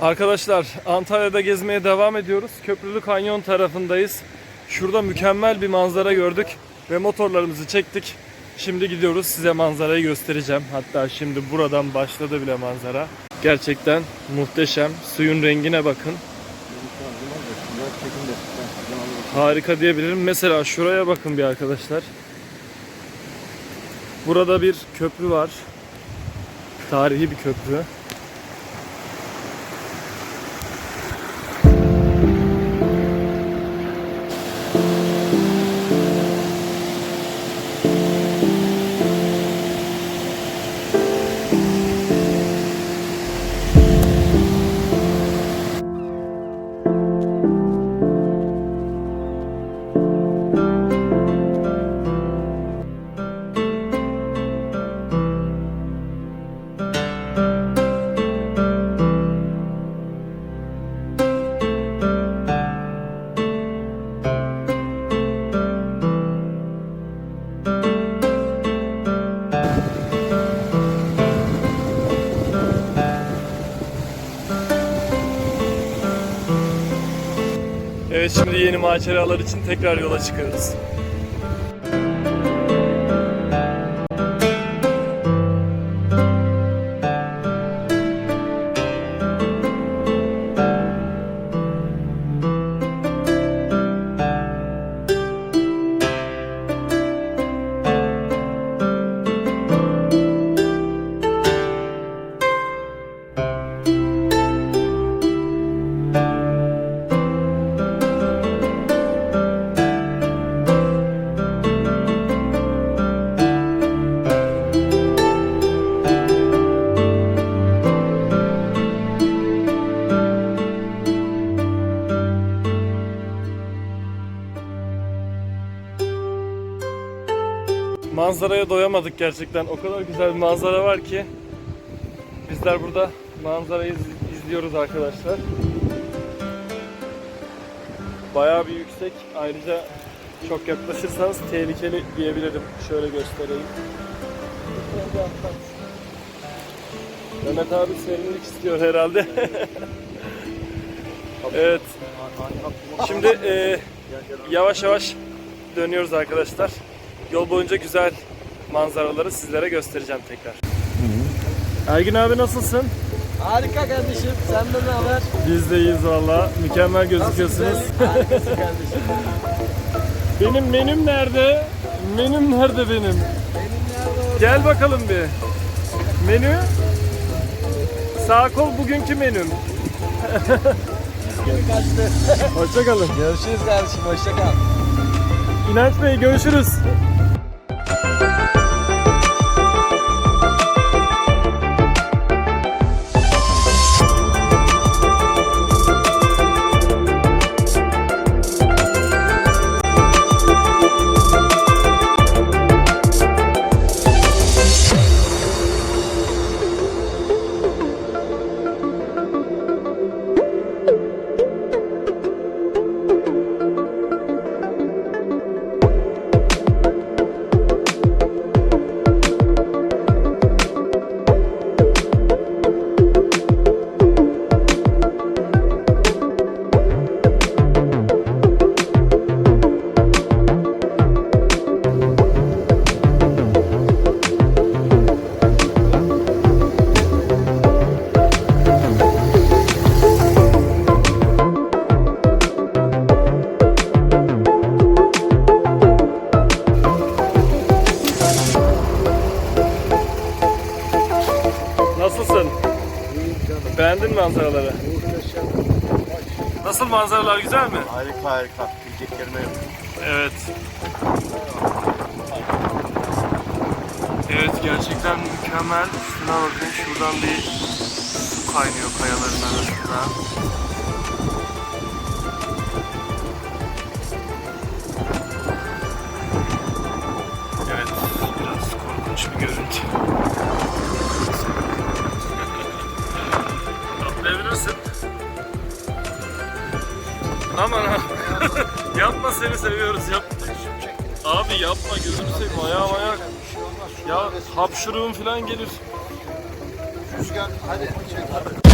Arkadaşlar Antalya'da gezmeye devam ediyoruz. Köprülü Kanyon tarafındayız. Şurada mükemmel bir manzara gördük ve motorlarımızı çektik. Şimdi gidiyoruz size manzarayı göstereceğim. Hatta şimdi buradan başladı bile manzara. Gerçekten muhteşem. Suyun rengine bakın. Harika diyebilirim. Mesela şuraya bakın bir arkadaşlar. Burada bir köprü var. Tarihi bir köprü. Şimdi yeni maceralar için tekrar yola çıkıyoruz. Manzaraya doyamadık gerçekten. O kadar güzel bir manzara var ki. Bizler burada manzarayı iz- izliyoruz arkadaşlar. Bayağı bir yüksek. Ayrıca çok yaklaşırsanız tehlikeli diyebilirim. Şöyle göstereyim. Mehmet abi serinlik istiyor herhalde. evet. Şimdi e, yavaş yavaş dönüyoruz arkadaşlar. Yol boyunca güzel manzaraları sizlere göstereceğim tekrar. Ergin abi nasılsın? Harika kardeşim. Senden ne haber? Biz de iyiyiz valla. Mükemmel gözüküyorsunuz. Harikasın kardeşim. benim menüm nerede? Menüm nerede benim? Benim nerede orada? Gel bakalım bir. Menü? Sağ kol bugünkü menüm. Kaçtı. Hoşçakalın. Görüşürüz kardeşim. Hoşça kal. İnanç Bey görüşürüz. Nasılsın? Beğendin mi manzaraları? Nasıl manzaralar güzel mi? Harika harika. Diyecek kelime yok. Evet. Evet gerçekten mükemmel. Şuna bakın şuradan bir su kaynıyor kayaların arasında. Evet biraz korkunç bir görüntü. Yapma seni seviyoruz yap. Abi yapma gözünü seveyim ayağım ayak. Ya hapşuruğum falan gelir. Rüzgar hadi çek hadi.